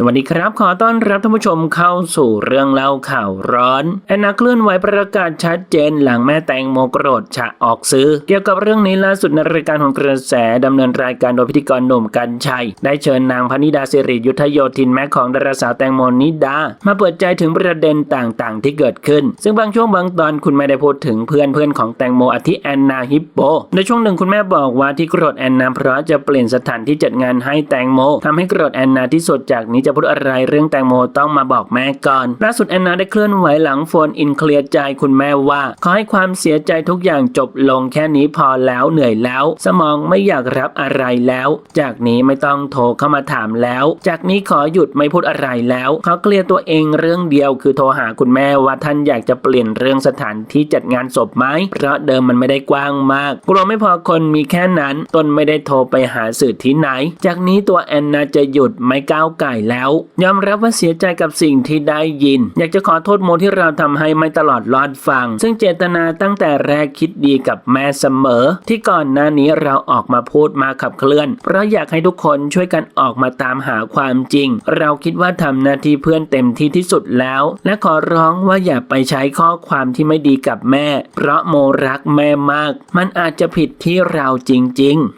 สวัสดีครับ ขอต้อนรับท่านผู้ชมเข้าสู่เรื่องเล่าข่าวร้อนแอนนาเคลื่อนไหวประกาศชัดเจนหลังแม่แตงโมโกรธฉะออกซื้อ เกี่ยวกับเรื่องนี้ล่าสุดในรายการของกระแสดำเนินรายการโดยพิธีกรหนุ่มกัญชัย ได้เชิญนางพนิดาสิริยุทธโยธินแม่ของดาราสาวแตงโมนิดา มาเปิดใจถึงประเด็นต่างๆ ที่เกิดขึ้น ซึ่งบางช่วงบางตอนคุณแม่ได้พูดถึงเพื่อนเพื่อนของแตงโมอาทิแอนนาฮิปโปในช่วงหนึ่งคุณแม่บอกว่าที่โกรธแอนนาเพราะจะเปลี่ยนสถานที่จัดงานให้แตงโมทำให้โกรธแอนนาที่สุดจากนี้จะพูดอะไรเรื่องแตงโมต้องมาบอกแม่ก่อนล่าสุดแอนนาได้เคลื่อนไหวหลังโฟนอินเคลียร์ใจคุณแม่ว่า ขอให้ความเสียใจทุกอย่างจบลงแค่นี้พอแล้วเหนื่อยแล้ว สมองไม่อยากรับอะไรแล้ว จากนี้ไม่ต้องโทรเข้ามาถามแล้ว จากนี้ขอหยุดไม่พูดอะไรแล้วขอเคลียร์ตัวเองเรื่องเดียวคือโทรหาคุณแม่ว่าท่านอยากจะเปลี่ยนเรื่องสถานที่จัดงานศพไหมเพราะเดิมมันไม่ได้กว้างมากกลัวไม่พอคนมีแค่นั้นตนไม่ได้โทรไปหาสื่อที่ไหน จากนี้ตัวแอนนาจะหยุดไม่ก้าวไก่แล้วยอมรับว่าเสียใจกับสิ่งที่ได้ยิน อยากจะขอโทษโมที่เราทำให้ไม่ตลอดรอดฟัง ซึ่งเจตนาตั้งแต่แรกคิดดีกับแม่เสมอ ที่ก่อนหน้านี้เราออกมาพูดมาขับเคลื่อน เพราะอยากให้ทุกคนช่วยกันออกมาตามหาความจริง เราคิดว่าทำหน้าที่เพื่อนเต็มที่ที่สุดแล้ว และขอร้องว่าอย่าไปใช้ข้อความที่ไม่ดีกับแม่ เพราะโมรักแม่มาก มันอาจจะผิดที่เราจริง ๆ